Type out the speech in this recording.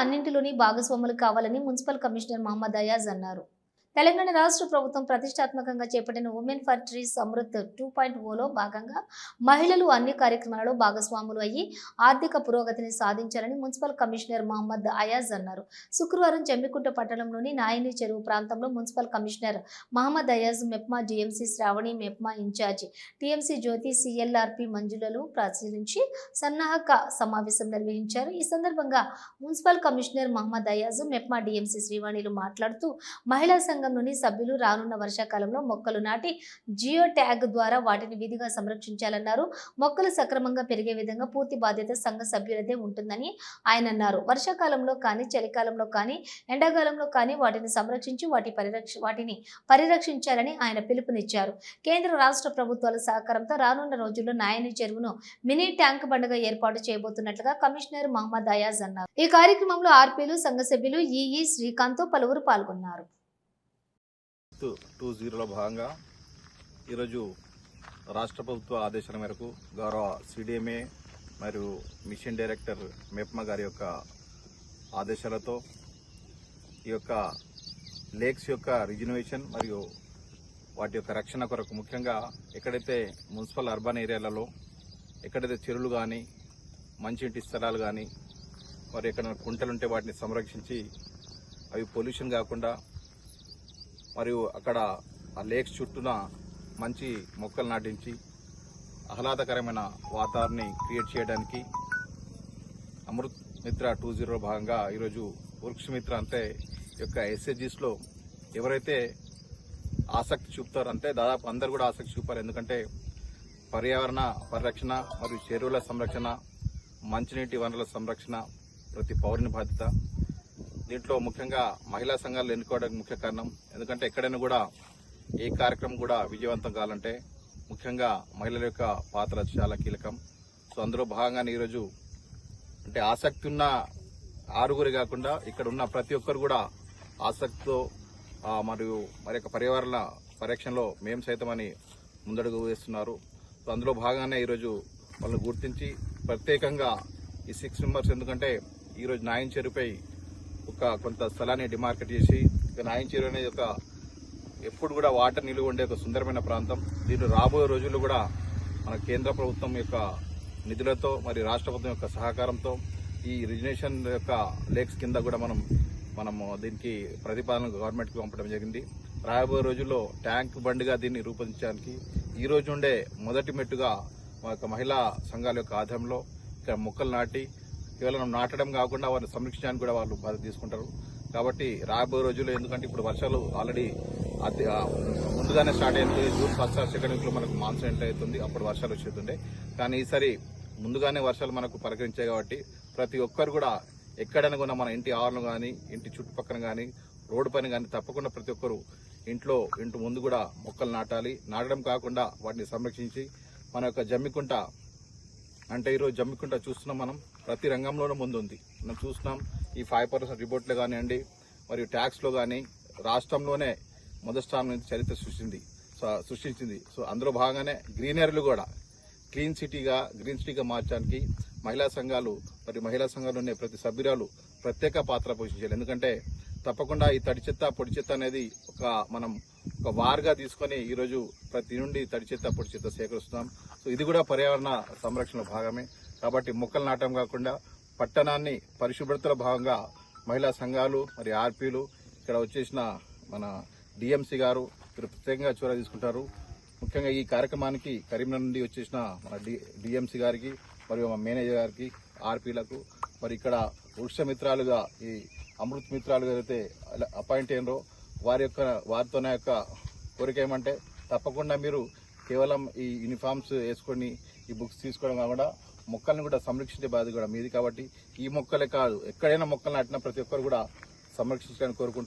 అన్నింటిలోని భాగస్వాములు కావాలని municipal commissioner Mohammed Ayaz అన్నారు. తెలంగాణ రాష్ట్ర ప్రభుత్వం ప్రతిష్టాత్మకంగా చేపట్టిన women for trees Amrut two point Ola భాగంగా మహిళలు అన్ని కార్యక్రమాలలో భాగస్వాములు అయ్యి ఆర్థిక పురోగతిని సాధించాలని మున్సిపల్ కమిషనర్ మహమ్మద్ అయాజ్ అన్నారు. శుక్రవారం జమ్మికుంట పట్టణంలోని నాయని చెరువు ప్రాంతంలో municipal commissioner Mohammed Ayaz MEPMA DMC Sravani MEPMA incharge TMC Jyothi CLRP మంజులలో పరిశీలించి సన్నాహక సమావేశం నిర్వహించారు. ఈ సందర్భంగా municipal commissioner Mohammed Ayaz MEPMA DMC శ్రీవాణిలు మాట్లాడుతూ మహిళా సంఘంలోని సభ్యులు రానున్న వర్షాకాలంలో మొక్కలు నాటి జియో ట్యాగ్ ద్వారా వాటిని విధిగా సంరక్షించాలన్నారు. మొక్కలు సక్రమంగా పెరిగే విధంగా పూర్తి బాధ్యత సంఘ సభ్యులదే ఉంటుందని ఆయన అన్నారు. వర్షాకాలంలో కానీ చలికాలంలో కానీ ఎండాకాలంలో కానీ వాటిని సంరక్షించి వాటి పరిరక్ష వాటిని పరిరక్షించాలని ఆయన పిలుపునిచ్చారు. కేంద్ర రాష్ట్ర ప్రభుత్వాల సహకారంతో రానున్న రోజుల్లో నాయని చెరువును మినీ ట్యాంక్ పండుగ ఏర్పాటు చేయబోతున్నట్లుగా కమిషనర్ మహమ్మద్ అయాజ్ అన్నారు. ఈ కార్యక్రమంలో ఆర్పీలు సంఘ సభ్యులు ఈఈ శ్రీకాంత్ పలువురు పాల్గొన్నారు. టూ టూ జీరోలో భాగంగా ఈరోజు రాష్ట్ర ప్రభుత్వ ఆదేశాల మేరకు గౌరవ సిడిఎంఏ మరియు మిషన్ డైరెక్టర్ మెప్మా గారి యొక్క ఆదేశాలతో ఈ యొక్క లేక్స్ యొక్క రిజనవేషన్ మరియు వాటి యొక్క రక్షణ కొరకు ముఖ్యంగా ఎక్కడైతే మున్సిపల్ అర్బన్ ఏరియాలలో ఎక్కడైతే చెరువులు కానీ మంచినీటి స్థలాలు కానీ మరి ఎక్కడ కుంటలుంటే వాటిని సంరక్షించి అవి పొల్యూషన్ కాకుండా మరియు అక్కడ ఆ లేక్స్ చుట్టూన మంచి మొక్కలు నాటించి ఆహ్లాదకరమైన వాతావరణాన్ని క్రియేట్ చేయడానికి అమృత్ మిత్ర టూ జీరో భాగంగా ఈరోజు వృక్ష మిత్ర అంటే యొక్క ఎస్ఎస్జీస్లో ఎవరైతే ఆసక్తి చూపుతారో అంటే దాదాపు అందరు కూడా ఆసక్తి చూపారు. ఎందుకంటే పర్యావరణ పరిరక్షణ మరియు చెరువుల సంరక్షణ మంచినీటి వనరుల సంరక్షణ ప్రతి పౌరుని బాధ్యత. దీంట్లో ముఖ్యంగా మహిళా సంఘాలు ఎన్నుకోవడానికి ముఖ్య కారణం. ఎందుకంటే ఎక్కడైనా కూడా ఏ కార్యక్రమం కూడా విజయవంతం కావాలంటే ముఖ్యంగా మహిళల యొక్క పాత్ర చాలా కీలకం. సో అందులో భాగంగానే ఈరోజు అంటే ఆసక్తి ఉన్న ఆరుగురు కాకుండా ఇక్కడ ఉన్న ప్రతి ఒక్కరు కూడా ఆసక్తితో మరియు మరి యొక్క పర్యావరణ పరిరక్షణలో మేము సైతమని ముందడుగు వేస్తున్నారు. సో అందులో భాగంగానే ఈరోజు వాళ్ళని గుర్తించి ప్రత్యేకంగా ఈ సిక్స్ మెంబర్స్ ఎందుకంటే ఈరోజు నాయన్ చెరుపై ఒక కొంత స్థలాన్ని డిమార్కెట్ చేసి ఇక అనేది ఒక ఎప్పుడు కూడా వాటర్ నిలువ ఉండే ఒక సుందరమైన ప్రాంతం. దీంట్లో రాబోయే రోజుల్లో కూడా మన కేంద్ర ప్రభుత్వం యొక్క నిధులతో మరి రాష్ట్ర ప్రభుత్వం యొక్క సహకారంతో ఈ రిజినేషన్ యొక్క లేక్స్ కింద కూడా మనం మనము దీనికి ప్రతిపాదన గవర్నమెంట్కి పంపడం జరిగింది. రాబోయే రోజుల్లో ట్యాంక్ బండ్గా దీన్ని రూపొందించడానికి ఈ రోజు ఉండే మొదటి మెట్టుగా మా యొక్క మహిళా సంఘాల యొక్క ఆధ్వర్యంలో ఇక్కడ మొక్కలు నాటి కేవలం నాటడం కాకుండా వారిని సంరక్షించడానికి కూడా వాళ్ళు బాధ్యత తీసుకుంటారు. కాబట్టి రాబోయే రోజుల్లో ఎందుకంటే ఇప్పుడు వర్షాలు ఆల్రెడీ అతి ముందుగానే స్టార్ట్ అయింది జూన్ ఫస్ట్ సెకండ్ వీక్లో మనకు మాన్సూన్ ఎంటర్ అవుతుంది. అప్పుడు వర్షాలు వచ్చేస్తుండే. కానీ ఈసారి ముందుగానే వర్షాలు మనకు పరికరించాయి కాబట్టి ప్రతి ఒక్కరు కూడా ఎక్కడైనా కూడా మన ఇంటి ఆవరణ కానీ ఇంటి చుట్టుపక్కన కానీ రోడ్డు పైన కానీ తప్పకుండా ప్రతి ఒక్కరు ఇంట్లో ఇంటి ముందు కూడా మొక్కలు నాటాలి. నాటడం కాకుండా వాటిని సంరక్షించి మన యొక్క జమ్మికుంట అంటే ఈరోజు జమ్మికుంట చూస్తున్నాం మనం. ప్రతి రంగంలోనూ ముందుంది. మనం చూస్తున్నాం ఈ ఫైవ్ పర్సెంట్ రిపోర్ట్లు కానివ్వండి మరియు ట్యాక్స్లో కానీ రాష్ట్రంలోనే మొదటి స్థానం నుంచి చరిత్ర సృష్టింది. సో సృష్టించింది. సో అందులో భాగంగానే గ్రీనరీలు కూడా. క్లీన్ సిటీగా గ్రీన్ సిటీగా మార్చడానికి మహిళా సంఘాలు మరియు మహిళా సంఘాలు ఉండే ప్రతి సభ్యురాలు ప్రత్యేక పాత్ర పోషించాలి. ఎందుకంటే తప్పకుండా ఈ తడి చెత్త పొడి చెత్త అనేది ఒక మనం ఒక వార్గా తీసుకొని ఈరోజు ప్రతి నుండి తడి చెత్త పొడి చెత్త సేకరిస్తున్నాం. సో ఇది కూడా పర్యావరణ సంరక్షణ భాగమే. కాబట్టి మొక్కలు నాటం కాకుండా పట్టణాన్ని పరిశుభ్రతలో భాగంగా మహిళా సంఘాలు మరి ఆర్పీలు ఇక్కడ వచ్చేసిన మన డిఎంసీ గారు ప్రత్యేకంగా చొరవ తీసుకుంటారు. ముఖ్యంగా ఈ కార్యక్రమానికి కరీంనగర్ నుండి వచ్చేసిన మన డిఎంసీ గారికి మరియు మా మేనేజర్ గారికి ఆర్పీలకు మరి ఇక్కడ వృక్ష మిత్రాలుగా ఈ అమృత్ మిత్రాలుగా అయితే అపాయింట్ అయినరో వారి యొక్క వారితో నా యొక్క కోరిక ఏమంటే తప్పకుండా మీరు కేవలం ఈ యూనిఫామ్స్ వేసుకొని ఈ బుక్స్ తీసుకోవడం కాకుండా మొక్కల్ని కూడా సంరక్షించే బాధ్యత కూడా మీది కాబట్టి ఈ మొక్కలే కాదు ఎక్కడైనా మొక్కలు నాటిన ప్రతి ఒక్కరు కూడా సంరక్షించాలని కోరుకుంటూ